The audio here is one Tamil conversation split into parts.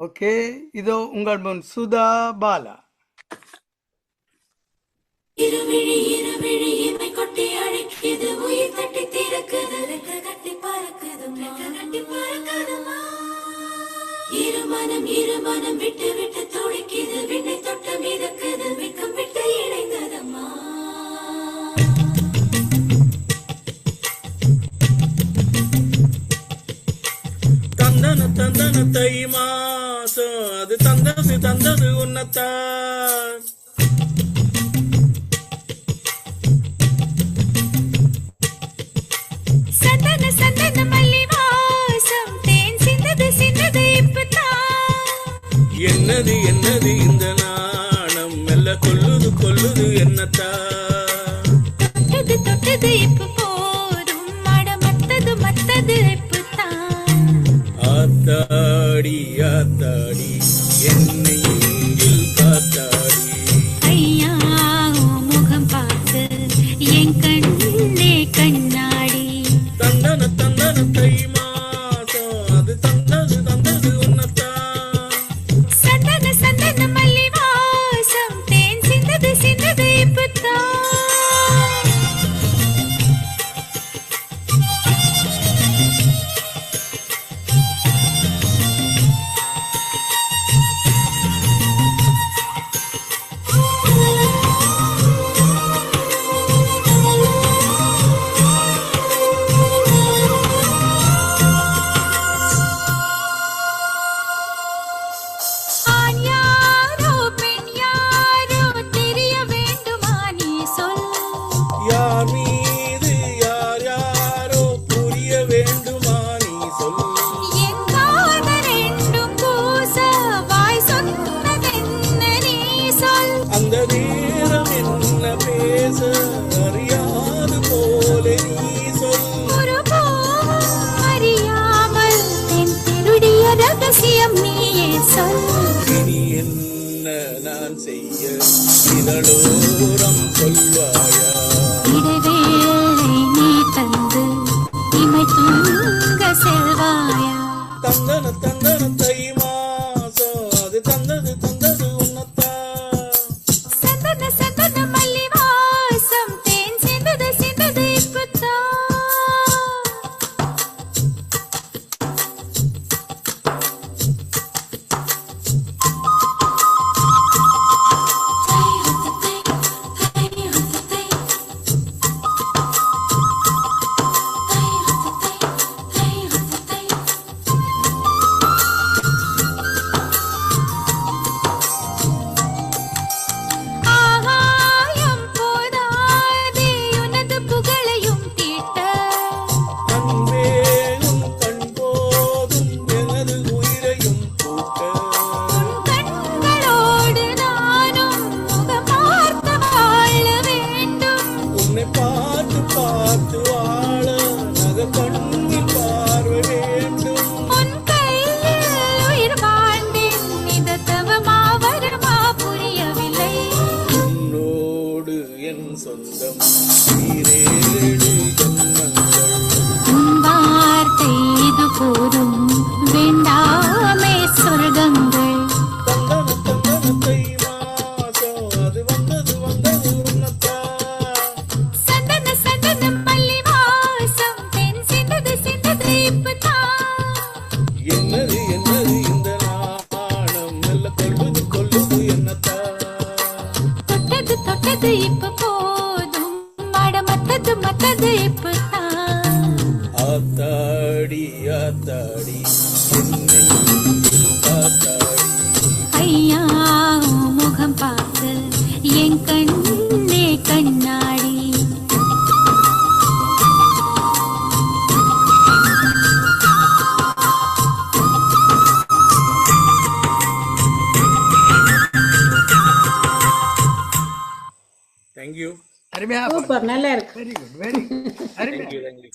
ஓகே இதோ உங்கள் முன் சுதா பாலா. இருவிழி இருவிழி இமை கொட்டி அழைக்குது இருமனம் இருமனம் விட்டு விட்டு துடிக்குது விண்ணை தொட்ட மிதக்குது மிக்கம் விட்டு இணைந்ததம்மா தந்தன தந்தன தைமா. அரசு தந்தது உன்னத்தான். என்னது என்னது இந்த நாணம்? மெல்ல கொல்லுது கொல்லுது என்னத்தா தொட்டது இப்ப போதும். மடமத்தது மத்தது இப்பதான் ஆத்தாடி ஆத்தாடி. என்னை எங்கில் பார்த்தாரே இனி என்ன நான் செய்ய? இதழோரம் சொல்வாயா? கொடும் very good, very good. Thank you, thank you.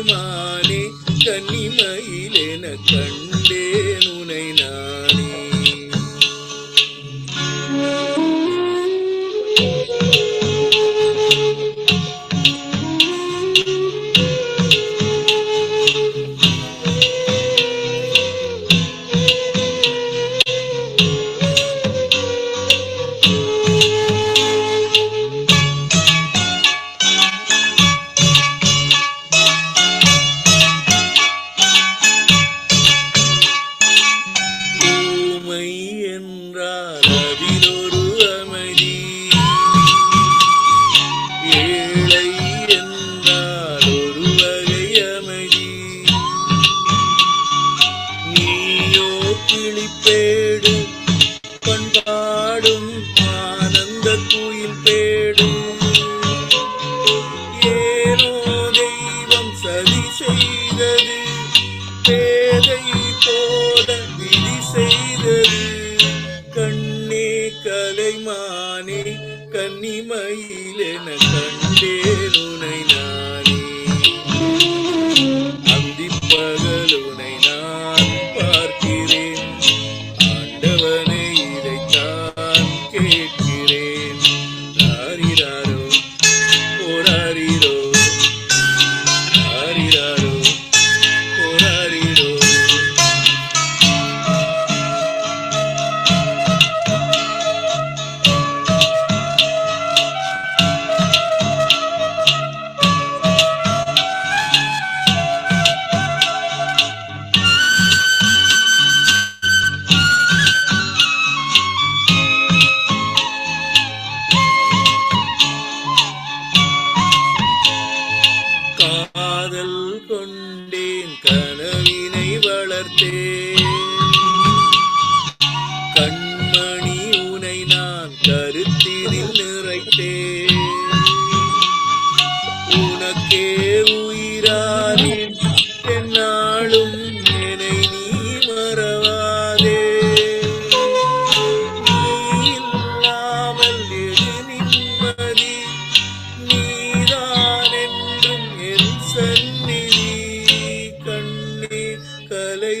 மா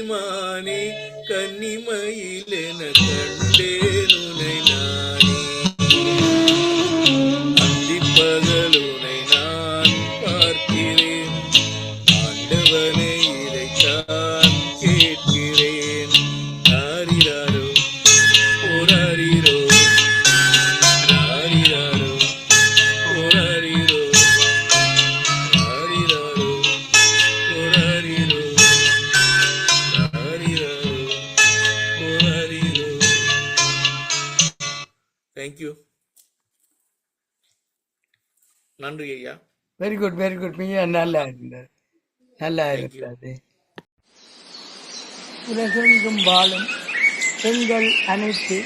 കണ്ണിമാനെ കണ്ണിമയിലെന കണ്ടേനു. நன்றி ஐயா. வெரி குட் வெரி குட் மிக நல்லா இருந்தது நல்லா இருக்கிறது உலகெங்கும் வாழும் எங்கள் அனைத்து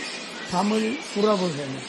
தமிழ் உறவுகளும்.